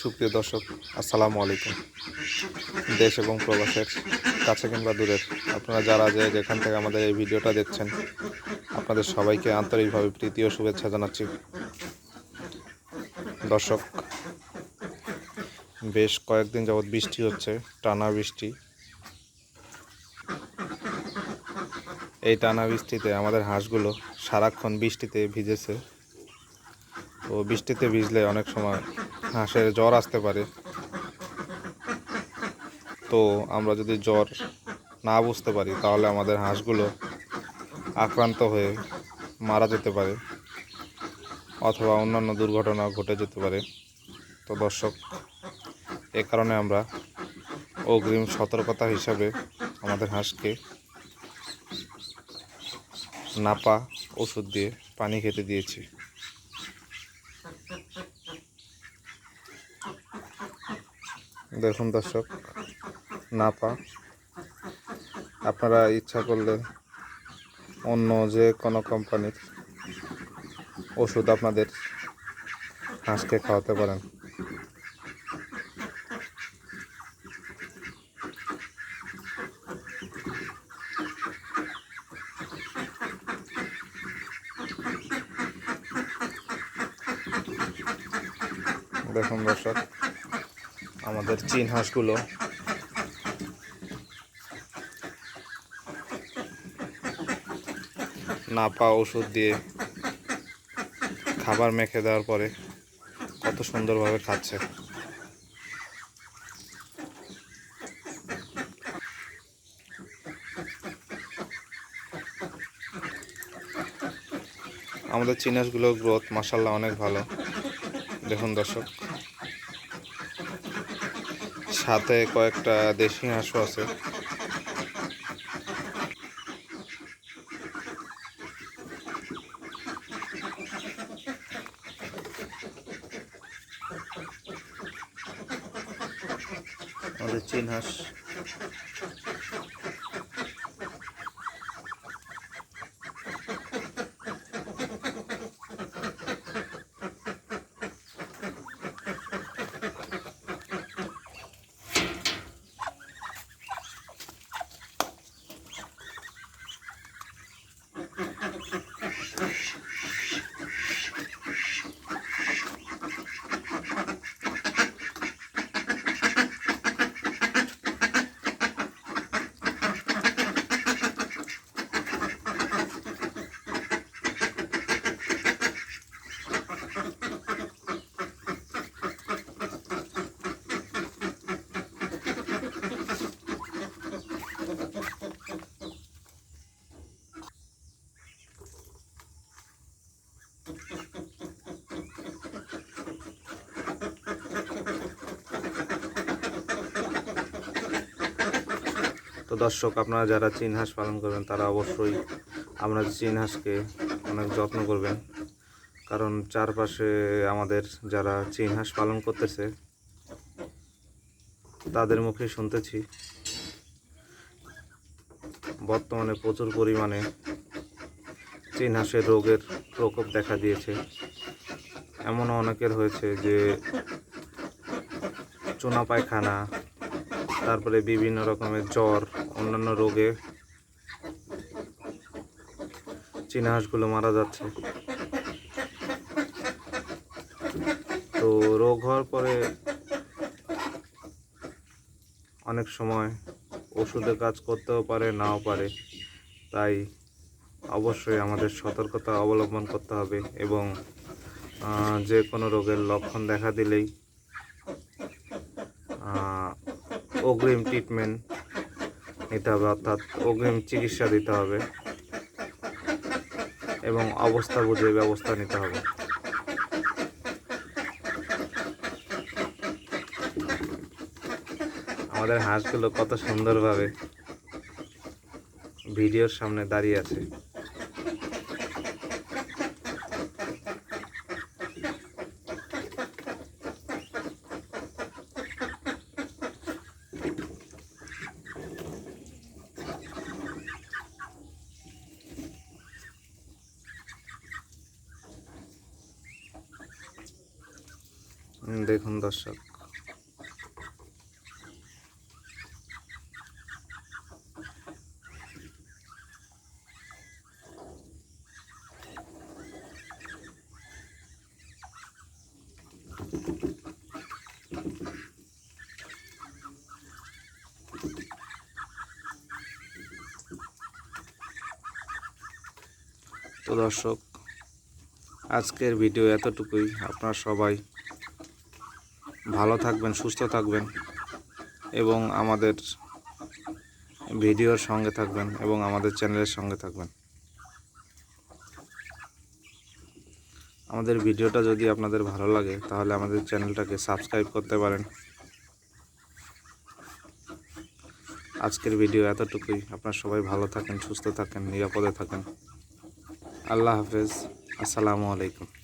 সুপ্রিয় দর্শক, আসসালামু আলাইকুম। দেশ এবং প্রবাসের কাছে কিংবা দূরের, আপনারা যারা যে যেখান থেকে আমাদের এই ভিডিওটা দেখছেন, আপনাদের সবাইকে আন্তরিকভাবে প্রীতি ও শুভেচ্ছা জানাচ্ছি। দর্শক, বেশ কয়েকদিন যাবৎ বৃষ্টি হচ্ছে, টানা বৃষ্টি। এই টানা বৃষ্টিতে আমাদের হাঁসগুলো সারাক্ষণ বৃষ্টিতে ভিজেছে। তো বৃষ্টিতে ভিজলে অনেক সময় হাঁসের জ্বর আসতে পারে। তো আমরা যদি জ্বর না বুঝতে পারি, তাহলে আমাদের হাঁসগুলো আক্রান্ত হয়ে মারা যেতে পারে অথবা অন্যান্য দুর্ঘটনা ঘটে যেতে পারে। তো দর্শক, এ কারণে আমরা অগ্রিম সতর্কতা হিসাবে আমাদের হাঁসকে নাপা ওষুধ দিয়ে পানি খেতে দিয়েছি। দেখুন দর্শক, নাপা। আপনারা ইচ্ছা করলে অন্য যে কোনো কোম্পানির ওষুধ আপনাদের হাঁসকে খাওয়াতে পারেন। দেখুন দর্শক। আমাদের চীন হাঁসগুলো। নাপা ওষুধ দিয়ে খাবার মেখে দেওয়ার পরে কত সুন্দরভাবে খাচ্ছে। আমাদের চীন হাঁসগুলোর গ্রোথ মাসাল্লাহ অনেক ভালো। দেখুন দর্শক। সাথে কয়েকটা দেশি হাঁসও আছে। আমাদের চীন হাঁস। তো দর্শক, আপনারা যারা চীন হাঁস পালন করবেন, তারা অবশ্যই আমরা চীন হাঁসকে অনেক যত্ন করবেন। কারণ চারপাশে আমাদের যারা চীন হাঁস পালন করতেছে, তাদের মুখে শুনতেছি, বর্তমানে প্রচুর পরিমাণে চীন হাঁসের রোগের প্রকোপ দেখা দিয়েছে। এমনও অনেকের হয়েছে যে চুনা পায়খানা, তারপরে বিভিন্ন রকমের জ্বর অন্যান্য রোগে চীনা হাঁসগুলো মারা যাচ্ছে। তো রোগ হওয়ার পরে অনেক সময় ওষুধের কাজ করতেও পারে, নাও পারে। তাই অবশ্যই আমাদের সতর্কতা অবলম্বন করতে হবে এবং যে কোনো রোগের লক্ষণ দেখা দিলেই অগ্রিম ট্রিটমেন্ট নিতে হবে, অর্থাৎ অগ্রিম চিকিৎসা দিতে হবে এবং অবস্থা বুঝে ব্যবস্থা নিতে হবে। আমাদের হাঁসগুলো কত সুন্দরভাবে ভিডিওর সামনে দাঁড়িয়ে আছে। দেখুন দর্শক। তো দর্শক আজকের ভিডিও এতটুকুই। আপনারা সবাই ভালো থাকবেন, সুস্থ থাকবেন এবং আমাদের ভিডিওর সঙ্গে থাকবেন এবং আমাদের চ্যানেলের সঙ্গে থাকবেন। আমাদের ভিডিওটা যদি আপনাদের ভালো লাগে, তাহলে আমাদের চ্যানেলটাকে সাবস্ক্রাইব করতে পারেন। আজকের ভিডিও এতটুকুই। আপনার সবাই ভালো থাকেন, সুস্থ থাকেন, নিরাপদে থাকেন। আল্লাহ হাফেজ। আসসালামু আলাইকুম।